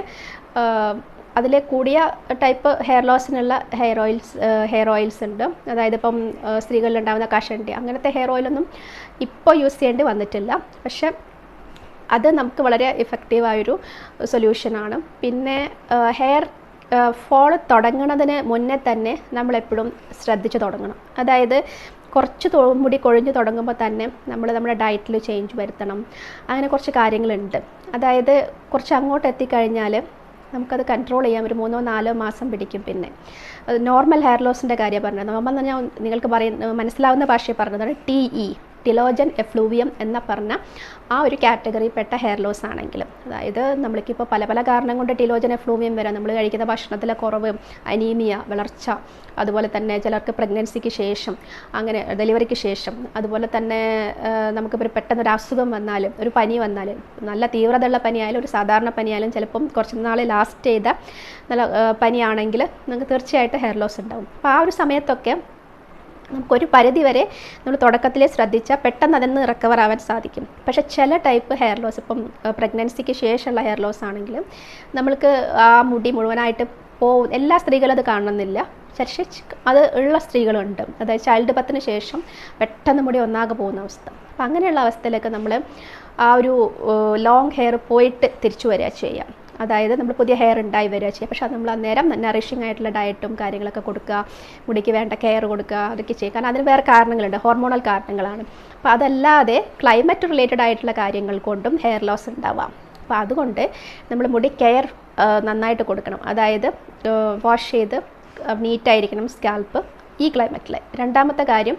അതിൽ കൂടിയ ടൈപ്പ് ഹെയർ ലോസിനുള്ള ഹെയർ ഓയിൽസ് ഹെയർ ഓയിൽസ് ഉണ്ട്. അതായത് ഇപ്പം സ്ത്രീകളിൽ ഉണ്ടാകുന്ന കഷണ്ടി അങ്ങനത്തെ ഹെയർ ഓയിലൊന്നും ഇപ്പോൾ യൂസ് ചെയ്യേണ്ടി വന്നിട്ടില്ല. പക്ഷേ അത് നമുക്ക് വളരെ ഇഫക്റ്റീവായൊരു സൊല്യൂഷനാണ് പിന്നെ ഹെയർ ഫോൾ തുടങ്ങുന്നതിന് മുന്നേ തന്നെ നമ്മളെപ്പോഴും ശ്രദ്ധിച്ച് തുടങ്ങണം. അതായത് കുറച്ച് മുടി കൊഴിഞ്ഞ് തുടങ്ങുമ്പോൾ തന്നെ നമ്മൾ നമ്മുടെ ഡയറ്റിൽ ചേഞ്ച് വരുത്തണം. അങ്ങനെ കുറച്ച് കാര്യങ്ങളുണ്ട്. അതായത് കുറച്ച് അങ്ങോട്ട് എത്തിക്കഴിഞ്ഞാൽ നമുക്കത് കൺട്രോൾ ചെയ്യാൻ ഒരു മൂന്നോ നാലോ മാസം പിടിക്കും പിന്നെ. നോർമൽ ഹെയർ ലോസിന്റെ കാര്യം പറഞ്ഞത്. നോർമൽ എന്ന് ഞാൻ നിങ്ങൾക്ക് പറയുന്ന മനസ്സിലാവുന്ന ഭാഷയിൽ പറഞ്ഞതാണ് ടി ഇ ടിലോജൻ എഫ്ലൂവിയം എന്ന പറഞ്ഞ ആ ഒരു കാറ്റഗറിയിൽപ്പെട്ട ഹെയർ ലോസ് ആണെങ്കിലും. അതായത് നമ്മൾക്കിപ്പോൾ പല പല കാരണം കൊണ്ട് ടിലോജൻ എഫ്ലൂവിയം വരാം. നമ്മൾ കഴിക്കുന്ന ഭക്ഷണത്തിലെ കുറവ് അനീമിയ വളർച്ച അതുപോലെ തന്നെ ചിലർക്ക് പ്രഗ്നൻസിക്ക് ശേഷം അങ്ങനെ ഡെലിവറിക്ക് ശേഷം അതുപോലെ തന്നെ നമുക്കിപ്പോൾ പെട്ടെന്ന് ഒരു അസുഖം വന്നാലും ഒരു പനി വന്നാലും നല്ല തീവ്രതയുള്ള പനിയായാലും ഒരു സാധാരണ പനിയായാലും ചിലപ്പം കുറച്ച് നാൾ ലാസ്റ്റ് ചെയ്ത നല്ല പനിയാണെങ്കിൽ നിങ്ങൾക്ക് തീർച്ചയായിട്ടും ഹെയർ ലോസ് ഉണ്ടാവും. അപ്പോൾ ആ ഒരു സമയത്തൊക്കെ നമുക്കൊരു പരിധി വരെ നമ്മൾ തുടക്കത്തിൽ ശ്രദ്ധിച്ചാൽ പെട്ടെന്ന് അതിൽ നിന്ന് റിക്കവർ ആവാൻ സാധിക്കും. പക്ഷേ ചില ടൈപ്പ് ഹെയർ ലോസ് ഇപ്പം പ്രഗ്നൻസിക്ക് ശേഷമുള്ള ഹെയർ ലോസ് ആണെങ്കിലും നമ്മൾക്ക് ആ മുടി മുഴുവനായിട്ട് പോകും എല്ലാ സ്ത്രീകളും അത് കാണണമെന്നില്ല പക്ഷേ അത് ഉള്ള സ്ത്രീകളുണ്ട്. അതായത് ചൈൽഡ് ബത്തിന് ശേഷം പെട്ടെന്ന് മുടി ഒന്നാകെ പോകുന്ന അവസ്ഥ. അപ്പം അങ്ങനെയുള്ള അവസ്ഥയിലൊക്കെ നമ്മൾ ആ ഒരു ലോങ് ഹെയർ പോയിട്ട് തിരിച്ചു വരിക ചെയ്യാം. അതായത് നമ്മൾ പുതിയ ഹെയർ ഉണ്ടായി വരിക ചെയ്യുക പക്ഷേ അത് നമ്മൾ അന്നേരം നറിഷിംഗ് ആയിട്ടുള്ള ഡയറ്റും കാര്യങ്ങളൊക്കെ കൊടുക്കുക മുടിക്ക് വേണ്ട കെയർ കൊടുക്കുക അതൊക്കെ ചെയ്യുക. കാരണം അതിന് വേറെ കാരണങ്ങളുണ്ട് ഹോർമോണൽ കാരണങ്ങളാണ്. അപ്പോൾ അതല്ലാതെ ക്ലൈമറ്റ് റിലേറ്റഡ് ആയിട്ടുള്ള കാര്യങ്ങൾ കൊണ്ടും ഹെയർ ലോസ് ഉണ്ടാവാം. അപ്പോൾ അതുകൊണ്ട് നമ്മൾ മുടി കെയർ നന്നായിട്ട് കൊടുക്കണം. അതായത് വാഷ് ചെയ്ത് നീറ്റായിരിക്കണം സ്കാൽപ്പ് ഈ ക്ലൈമറ്റിൽ രണ്ടാമത്തെ കാര്യം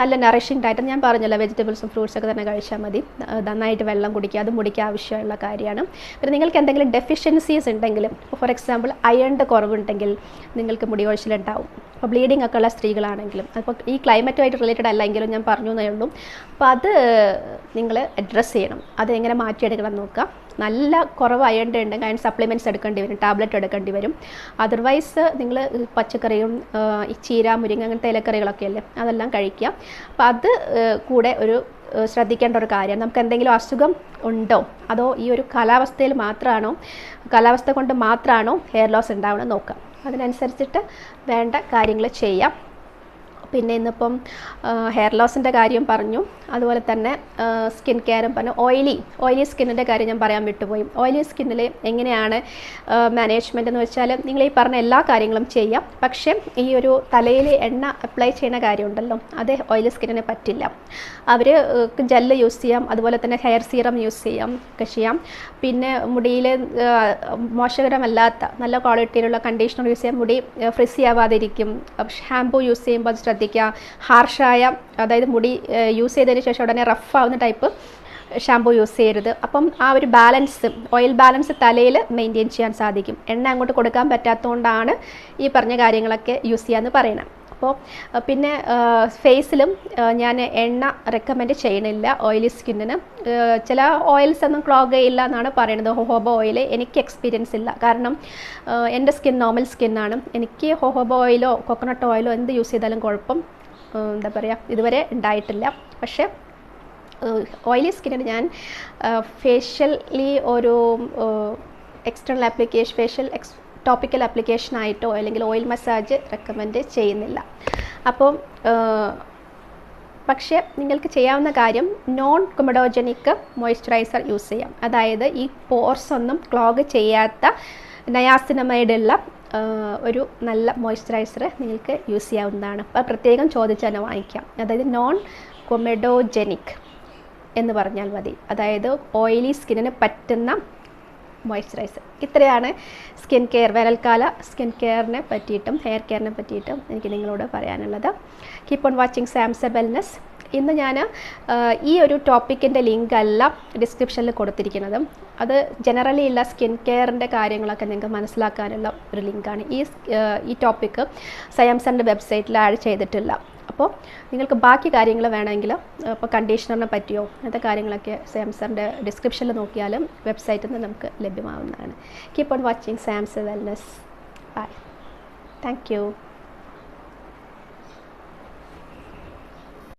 നല്ല നറിഷിംഗ് ഡയറ്റ് ഞാൻ പറഞ്ഞല്ലോ വെജിറ്റബിൾസും ഫ്രൂട്ട്സൊക്കെ തന്നെ കഴിച്ചാൽ മതി. നന്നായിട്ട് വെള്ളം കുടിക്കുക അത് മുടിക്കുക ആവശ്യമുള്ള കാര്യമാണ്. പിന്നെ നിങ്ങൾക്ക് എന്തെങ്കിലും ഡെഫിഷ്യൻസീസ് ഉണ്ടെങ്കിൽ ഫോർ എക്സാമ്പിൾ അയണിന്റെ കുറവുണ്ടെങ്കിൽ നിങ്ങൾക്ക് മുടി കൊഴിച്ചിലുണ്ടാവും. അപ്പോൾ ബ്ലീഡിംഗ് ഒക്കെ ഉള്ള സ്ത്രീകളാണെങ്കിലും അപ്പോൾ ഈ ക്ലൈമറ്റുമായിട്ട് റിലേറ്റഡ് അല്ലെങ്കിലും ഞാൻ പറഞ്ഞു എന്നേ ഉള്ളൂ. അപ്പോൾ അത് നിങ്ങൾ അഡ്രസ്സ് ചെയ്യണം. അത് എങ്ങനെ മാറ്റിയെടുക്കണം നോക്കുക. നല്ല കുറവ് ഉണ്ടെങ്കിൽ അയൺ സപ്ലിമെന്റ്സ് എടുക്കേണ്ടി വരും ടാബ്ലറ്റ് എടുക്കേണ്ടി വരും. അതർവൈസ് നിങ്ങൾ പച്ചക്കറിയും ഈ ചീര മുരിങ്ങ അങ്ങനത്തെ ഇലക്കറികളൊക്കെ അല്ലേ അതെല്ലാം കഴിക്കുക. അപ്പോൾ അത് കൂടെ ഒരു ശ്രദ്ധിക്കേണ്ട ഒരു കാര്യം നമുക്ക് എന്തെങ്കിലും അസുഖം ഉണ്ടോ? അതോ ഈ ഒരു കാലാവസ്ഥയിൽ മാത്രമാണോ കാലാവസ്ഥ കൊണ്ട് മാത്രമാണോ ഹെയർ ലോസ് ഉണ്ടാവണം നോക്കാം അതിനനുസരിച്ചിട്ട് വേണ്ട കാര്യങ്ങൾ ചെയ്യാം. പിന്നെ ഇന്നിപ്പം ഹെയർ ലോസിന്റെ കാര്യം പറഞ്ഞു. അതുപോലെ തന്നെ സ്കിൻ കെയറും പറഞ്ഞു. ഓയിലി ഓയിലി സ്കിന്നിന്റെ കാര്യം ഞാൻ പറയാൻ വിട്ടുപോയി. ഓയിലി സ്കിന്നിൽ എങ്ങനെയാണ് മാനേജ്മെന്റ് എന്ന് വെച്ചാൽ നിങ്ങൾ ഈ പറഞ്ഞ എല്ലാ കാര്യങ്ങളും ചെയ്യാം. പക്ഷേ ഈ ഒരു തലയിൽ എണ്ണ അപ്ലൈ ചെയ്യുന്ന കാര്യമുണ്ടല്ലോ അത് ഓയിലി സ്കിന്നിന് പറ്റില്ല. അവർ ജെല്ല് യൂസ് ചെയ്യാം. അതുപോലെ തന്നെ ഹെയർ സീറം യൂസ് ചെയ്യാം ഒക്കെ ചെയ്യാം. പിന്നെ മുടിയിൽ മോശകരമല്ലാത്ത നല്ല ക്വാളിറ്റിയിലുള്ള കണ്ടീഷണർ യൂസ് ചെയ്യാം. മുടി ഫ്രിസി ആവാതിരിക്കും. ഷാമ്പൂ യൂസ് ചെയ്യുമ്പോൾ അത് ശ്രദ്ധിക്കുക. ഹാർഷായ അതായത് മുടി യൂസ് ചെയ്തതിന് ശേഷം ഉടനെ റഫ് ആവുന്ന ടൈപ്പ് ഷാമ്പൂ യൂസ് ചെയ്യരുത്. അപ്പം ആ ഒരു ബാലൻസ് ഓയിൽ ബാലൻസ് തലയിൽ മെയിന്റെയിൻ ചെയ്യാൻ സാധിക്കും. എണ്ണ അങ്ങോട്ട് കൊടുക്കാൻ പറ്റാത്തതുകൊണ്ടാണ് ഈ പറഞ്ഞ കാര്യങ്ങളൊക്കെ യൂസ് ചെയ്യാമെന്ന് പറയണം അപ്പോൾ പിന്നെ ഫേസിലും ഞാൻ എണ്ണ റെക്കമെൻഡ് ചെയ്യണില്ല ഓയിലി സ്കിന്നിന് ചില ഓയിൽസ് ഒന്നും ക്ലോഗ് ചെയ്യില്ല എന്നാണ് പറയുന്നത്. ഹോഹോബ ഓയിൽ എനിക്ക് എക്സ്പീരിയൻസ് ഇല്ല. കാരണം എന്റെ സ്കിൻ നോർമൽ സ്കിന്നാണ് എനിക്ക് ഹോഹോബ ഓയിലോ കോക്കനട്ട് ഓയിലോ എന്ത് യൂസ് ചെയ്താലും കുഴപ്പം എന്താ പറയുക ഇതുവരെ ഉണ്ടായിട്ടില്ല. പക്ഷേ ഓയിലി സ്കിന്നിന് ഞാൻ ഫേഷ്യലി ഒരു external application facial ex topical ആപ്ലിക്കേഷനായിട്ടോ അല്ലെങ്കിൽ ഓയിൽ മസാജ് റെക്കമെൻഡ് ചെയ്യുന്നില്ല. അപ്പം പക്ഷേ നിങ്ങൾക്ക് ചെയ്യാവുന്ന കാര്യം നോൺ കൊമഡോജനിക് മോയ്സ്ചറൈസർ യൂസ് ചെയ്യാം. അതായത് ഈ പോർസ് ഒന്നും ക്ലോഗ് ചെയ്യാത്ത നയാസിനമൈഡുള്ള ഒരു നല്ല മോയ്സ്ചറൈസർ നിങ്ങൾക്ക് യൂസ് ചെയ്യാവുന്നതാണ്. അപ്പോൾ പ്രത്യേകം ചോദിച്ച് തന്നെ വാങ്ങിക്കാം. അതായത് നോൺ കൊമെഡോജനിക് എന്ന് പറഞ്ഞാൽ മതി. അതായത് ഓയിലി സ്കിന്നിന് പറ്റുന്ന മോയ്സ്ചറൈസർ ഇത്രയാണ് സ്കിൻ കെയർ വേനൽക്കാല സ്കിൻ കെയറിനെ പറ്റിയിട്ടും ഹെയർ കെയറിനെ പറ്റിയിട്ടും എനിക്ക് നിങ്ങളോട് പറയാനുള്ളത്. Keep on watching Samsa wellness ഇന്ന് ഞാൻ ഈ ഒരു ടോപ്പിക്കിന്റെ ലിങ്ക് ഡിസ്ക്രിപ്ഷനിൽ കൊടുത്തിരിക്കുന്നത്. അത് ജനറലി ഉള്ള സ്കിൻ കെയറിന്റെ കാര്യങ്ങളൊക്കെ നിങ്ങൾക്ക് മനസ്സിലാക്കാനുള്ള ഒരു ലിങ്കാണ് ഈ ഈ ടോപ്പിക്ക് സയാംസന്റെ വെബ്സൈറ്റിൽ ആഡ് ചെയ്തിട്ടില്ല. അപ്പോൾ നിങ്ങൾക്ക് ബാക്കി കാര്യങ്ങൾ വേണമെങ്കിൽ ഇപ്പോൾ കണ്ടീഷണറിനെ പറ്റിയോ അങ്ങനത്തെ കാര്യങ്ങളൊക്കെ സാംസറിന്റെ ഡിസ്ക്രിപ്ഷനിൽ നോക്കിയാലും വെബ്സൈറ്റിൽ നിന്ന് നമുക്ക് ലഭ്യമാവുന്നതാണ്. Keep on watching Samsa wellness bye thank you